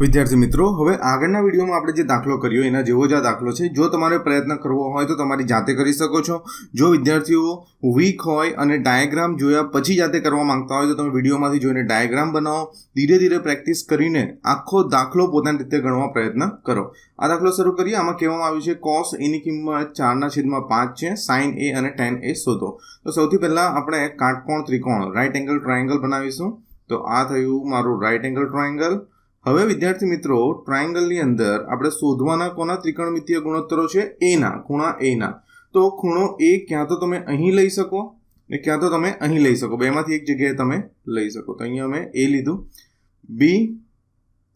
વિદ્યાર્થી મિત્રો, હવે આગળના વિડીયોમાં આપણે જે દાખલો કર્યો, એના જેવો જ આ દાખલો છે. જો તમારે પ્રયત્ન કરવો હોય તો તમારી જાતે કરી શકો છો. જો વિદ્યાર્થીઓ વીક હોય અને ડાયાગ્રામ જોયા પછી જાતે કરવા માંગતા હોય તો તમે વિડીયોમાંથી જોઈને ડાયાગ્રામ બનાવો. ધીરે ધીરે પ્રેક્ટિસ કરીને આખો દાખલો પોતાની રીતે ગણવા પ્રયત્ન કરો. આ દાખલો શરૂ કરીએ. આમાં કહેવામાં આવ્યું છે કોસ એની કિંમત ચારના છેદમાં પાંચ છે સાઇન એ અને ટેન એ શોધો. તો સૌથી પહેલાં આપણે કાટકોણ ત્રિકોણ રાઇટ એંગલ ટ્રાયેંગલ બનાવીશું. તો આ થયું મારું રાઇટ એંગલ ટ્રાયેંગલ હવે વિદ્યાર્થી મિત્રો ટ્રાયંગલની અંદર આપણે શોધવાના કોના ત્રિકોણમિતીય ગુણોત્તરો છે? એના ખૂણા એના તો ખૂણો એ ક્યાં તો તમે અહીં લઈ શકો ને ક્યાં તો તમે અહીં લઈ શકો. બેમાંથી એક જગ્યાએ તમે લઈ શકો. તો અહીંયા અમે એ લીધું. બી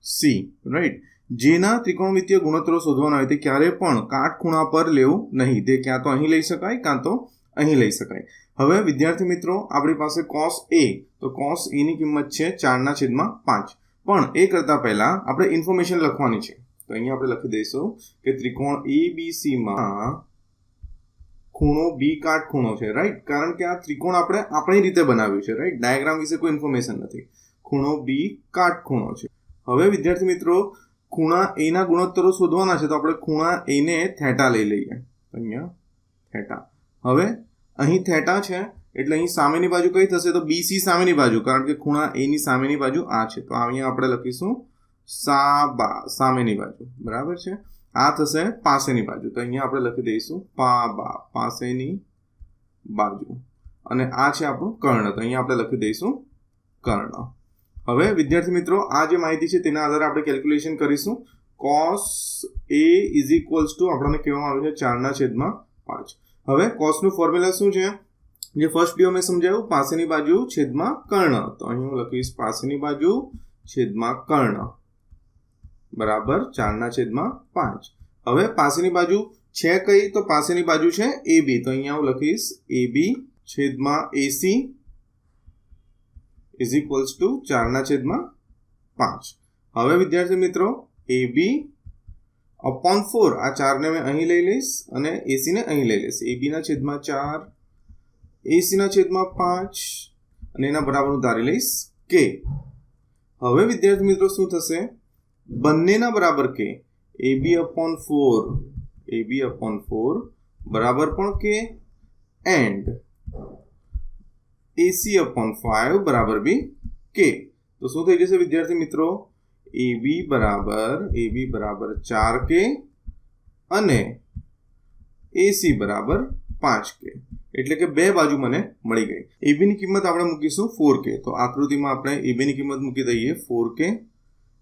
સી રાઈટ જેના ત્રિકોણમિતીય ગુણોત્તરો શોધવાના હોય તે ક્યારે પણ કાટખૂણા પર લેવું નહીં. તે ક્યાં તો અહીં લઈ શકાય, કાં તો અહીં લઈ શકાય. હવે વિદ્યાર્થી મિત્રો, આપણી પાસે કોસ એ તો કોસ એની કિંમત છે ચારના છેદમાં પાંચ. પણ એ કરતાં પહેલાં આપણે ઇન્ફોર્મેશન લખવાની છે. તો અહીંયા આપણે લખી દઈશું કે ત્રિકોણ એ સીમાં ખૂણો બી કાટખૂણો છે રાઈટ કારણ કે આ ત્રિકોણ આપણે આપણી રીતે બનાવ્યું છે રાઈટ ડાયાગ્રામ વિશે કોઈ ઇન્ફોર્મેશન નથી. ખૂણો બી કાટખૂણો છે. હવે વિદ્યાર્થી મિત્રો, ખૂણા એના ગુણોત્તરો શોધવાના છે, તો આપણે ખૂણા એને થેટા લઈ લઈએ. અહીંયા થેટા હવે અહીં થેટા છે એટલે અહીં સામેની બાજુ કઈ થશે તો બીસી સામેની બાજુ, કારણ કે ખૂણા એની સામેની બાજુ આ છે. તો અહીંયા આપણે લખીશું સા બા, સામેની બાજુ. બરાબર છે? આ થશે પાસેની બાજુ. તો અહીંયા આપણે લખી દઈશું પા બા, પાસેની બાજુ. અને આ છે આપણું કર્ણ. તો અહીંયા આપણે લખી દઈશું કર્ણ. હવે વિદ્યાર્થી મિત્રો, આ જે માહિતી છે તેના આધારે આપણે કેલ્ક્યુલેશન કરીશું. Cos A is equals to આપણને કહેવામાં આવ્યું છે ચારના છેદમાં પાંચ. હવે કોસનું ફોર્મ્યુલા શું છે? જે ફર્સ્ટ ડીઓ મેં સમજાવ્યું પાસેની બાજુ છેદમાં કર્ણ. તો અહીં હું લખીશ, પાસેની બાજુ છેદમાં કર્ણ. બરાબર, ચારના છેદમાં પાંચ. હવે પાસેની બાજુ છે કઈ? તો પાસેની બાજુ છે એ બી. તો અહીંયા હું લખીશ, એ બી છેદમાં એસી ઇઝ ઇક્વલ્સ ટુ ચારના છેદમાં પાંચ. હવે વિદ્યાર્થી મિત્રો, એ બી અપોન ફોર આ ચારને મેં અહીં લઈ લઈશ અને એસીને અહીં લઈ લઈશ. એ બીના છેદમાં ચાર. એસીના છેદમાં પાંચ અને એના બરાબરનું ધારી લઈશ કે. હવે વિદ્યાર્થી મિત્રો શું થશે? બંનેના બરાબર કે A B upon four, A B upon four બરાબર પણ કે એન્ડ. એસી અપોન ફાઈવ બરાબર બી કે. તો શું થઈ જશે વિદ્યાર્થી મિત્રો? એ બી બરાબર, એ બી બરાબર ચાર કે અને એસી બરાબર પાંચ કે. એટલે કે બે બાજુ મને મળી ગઈ. એબીની કિંમત આપણે મૂકીશું ફોર કે તો આકૃતિમાં આપણે એબીની કિંમત મૂકી દઈએ ફોર કે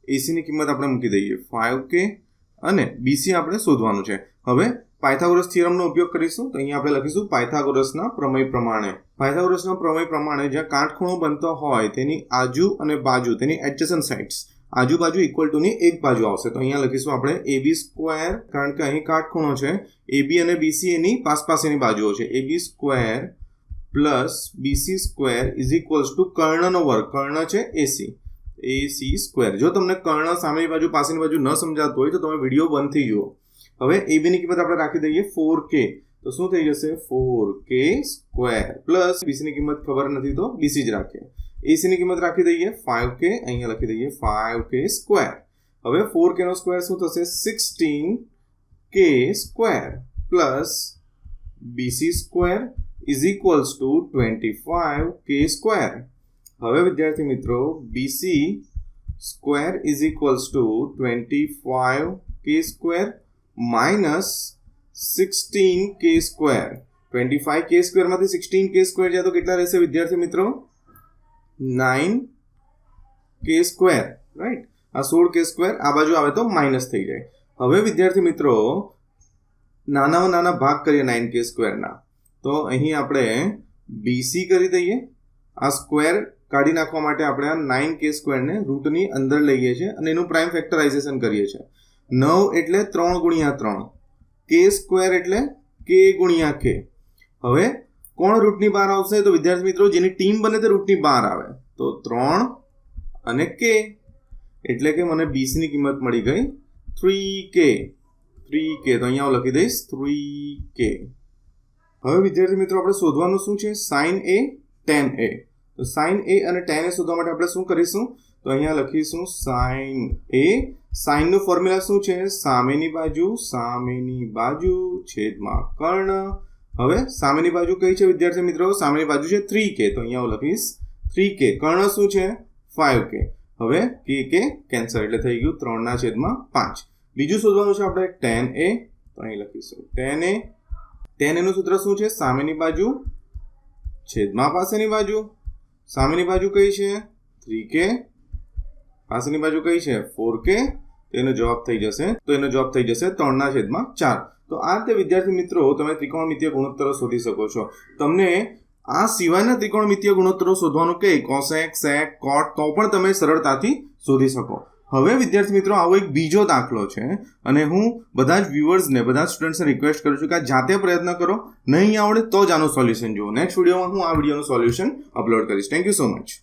એસીની કિંમત આપણે મૂકી દઈએ ફાઇવ કે અને બીસી આપણે શોધવાનું છે. હવે પાયથાગોરસ થિયરમનો ઉપયોગ કરીશું. તો અહીંયા આપણે લખીશું પાયથાગોરસના પ્રમેય પ્રમાણે. પાયથાગોરસના પ્રમેય પ્રમાણે જ્યાં કાટખૂણો બનતો હોય તેની આજુ અને બાજુ, તેની એડજસન સાઇડ્સ આજુબાજુ ઇક્વલ ટુની એક બાજુ આવશે. તો અહીંયા લખીશું આપણે એબી સ્ક્વેર કારણ કે અહીં કાટખૂણો છે. એબી અને બીસી એની પાસપાસેની બાજુઓ છે. AB square plus BC square is equals to કર્ણનો વર્ગ. કર્ણ છે એસી એસી સ્ક્વેર જો તમને કર્ણ સામેની બાજુ, પાસેની બાજુ ન સમજાતું હોય તો તમે વીડિયો બંધથી જુઓ. હવે એબીની બીની કિંમત આપણે રાખી દઈએ ફોર કે તો શું થઈ જશે? ફોર કે સ્ક્વેર પ્લસ બીસીની કિંમત ખબર નથી તો બીસી જ રાખીએ. એસીની કિંમત રાખી દઈએ ફાઇવ કે અહીંયા લખી દઈએ ફાઇવ કે સ્ક્વેર હવે ફોર કેનો સ્ક્વેર શું થશે sixteen k square plus BC square is equals to twenty five k square હવે વિદ્યાર્થી મિત્રો BC square is equals to twenty five k square minus sixteen k square twenty five k સ્ક્વેરમાંથી sixteen k square જાય તો કેટલા રહેશે વિદ્યાર્થી મિત્રો nine કે સ્ક્વેર રાઈટ આ સોળ કે સ્ક્વેર, આ બાજુ આવે તો માઇનસ થઈ જાય. હવે વિદ્યાર્થી મિત્રો, નાનામાં નાના ભાગ કરીએ નાઇન કે સ્ક્વેરના. તો અહીં આપણે બીસી કરી દઈએ. આ સ્ક્વેર કાઢી નાખવા માટે આપણે આ નાઇન કે સ્ક્વેરને રૂટની અંદર લઈએ છીએ અને એનું પ્રાઇમ ફેક્ટરાઇઝેશન કરીએ છીએ. નવ એટલે ત્રણ ગુણ્યા ત્રણ. કે સ્ક્વેર એટલે કે ગુણ્યા કે. હવે કોણ રૂટની બહાર આવશે? તો વિદ્યાર્થી મિત્રો, જેની ટીમ બને તે રૂટની બહાર આવે. તો ત્રણ અને કે, એટલે કે મને બીસની કિંમત મળી ગઈ. થ્રી કે. થ્રી કે. તો અહીંયા હું લખી દઈશ. થ્રી કે. હવે વિદ્યાર્થી મિત્રો, આપણે શોધવાનું શું છે? Sine A, tan A. તો સાઇન એ અને ટેન એ શોધવા માટે આપણે શું કરીશું? તો અહીંયા લખીશું સાઇન એ. સાઈનનું ફોર્મ્યુલા શું છે? સામેની બાજુ સામેની બાજુ, છેદમાં કર્ણ. હવે સામેની બાજુ કઈ છે વિદ્યાર્થી મિત્રો? સામેની બાજુ છે થ્રી કે તો અહીંયા હું લખીશ થ્રી કે કર્ણ શું છે? ફાઈવ કે હવે કે કે કેન્સર એટલે થઈ ગયું ત્રણના છેદમાં પાંચ. બીજું શોધવાનું છે આપણે ટેન એ. તો અહીં લખીશું. ટેન એ ટેન એનું સૂત્ર શું છે? સામેની બાજુ, છેદમાં પાસેની બાજુ. સામેની બાજુ કઈ છે? થ્રી કે પાસેની બાજુ કઈ છે? ફોર કે તો એનો જવાબ થઈ જશે. તો એનો જવાબ થઈ જશે ત્રણના છેદમાં ચાર. તો આ રીતે, વિદ્યાર્થી મિત્રો, તમે ત્રિકોણમિતીય ગુણોત્તરો શોધી શકો છો. તમને આ સિવાયના ત્રિકોણમિતીય ગુણોત્તરો શોધવાનું કે કોસેક સેક કોટ તો પણ તમે સરળતાથી શોધી શકો. હવે, વિદ્યાર્થી મિત્રો, આવો એક બીજો દાખલો છે. અને હું બધા જ વ્યુઅર્સને, બધા જ સ્ટુડન્ટ્સને રિક્વેસ્ટ કરું છું કે આ જાતે પ્રયત્ન કરો. નહીં આવડે તો જ આનું સોલ્યુશન જુઓ. નેક્સ્ટ વિડીયોમાં હું આ વિડીયોનું સોલ્યુશન અપલોડ કરીશ. Thank you so much